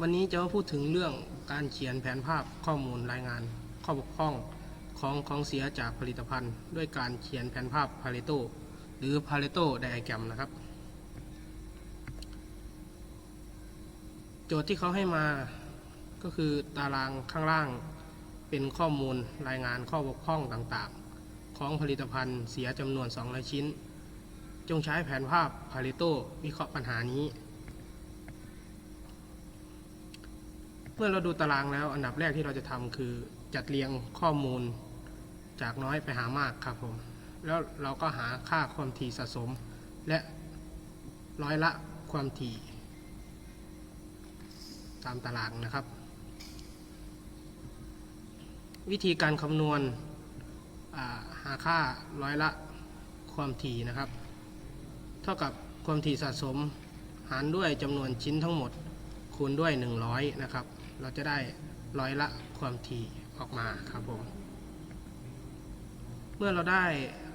วันนี้จะมาพูดถึงเรื่องการเขียนแผนภาพข้อมูลรายงาน ข้อบกพร่องของของเสียจากผลิตภัณฑ์ ด้วยการเขียนแผนภาพพา r e โตหรือพา r e โตไดอะแกรมนะครับ โจทย์ที่เขาให้มาก็คือตารางข้างล่างเป็นข้อมูลรายงานข้อบกพร่องต่างๆ ของผลิตภัณฑ์เสียจำนวน200ชิ้น จงใช้แผนภาพพา r e โตวิเคราะห์ปัญหานี้ เมื่อเราดูตารางแล้ว อันดับแรกที่เราจะทำคือจัดเรียงข้อมูลจากน้อยไปหามากครับผมแล้วเราก็หาค่าความถี่สะสม และร้อยละความถี่ ตามตารางนะครับ วิธีการคำนวณาหาค่าร้อยละความถี่นะครับ เท่ากับความถี่สะสม หารด้วยจำนวนชิ้นทั้งหมดคูณด้วย 100 นะครับ เราจะได้ร้อยละความถี่ออกมาครับผม เมื่อเราได้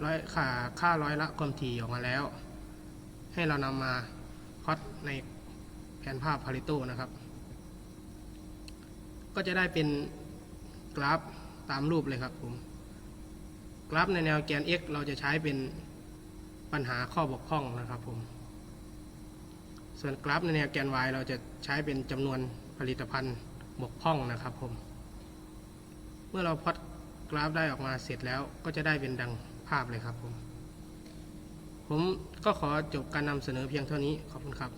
ร้อยค่าค่าร้อยละความถี่ออกมาแล้ว ให้เรานำมาพอตในแผนภาพพาริโตนะครับ ก็จะได้เป็นกราฟตามรูปเลยครับผม กราฟในแนวแกน x เราจะใช้เป็นปัญหาข้อบกพร่องนะครับผม ส่วนกราฟในแนวแกน y เราจะใช้เป็นจำนวนผลิตภัณฑ์ บกพร่องนะครับผม เมื่อเราพอดกราฟได้ออกมาเสร็จแล้วก็จะได้เป็นดังภาพเลยครับผม ผมก็ขอจบการนำเสนอเพียงเท่านี้ขอบคุณครับ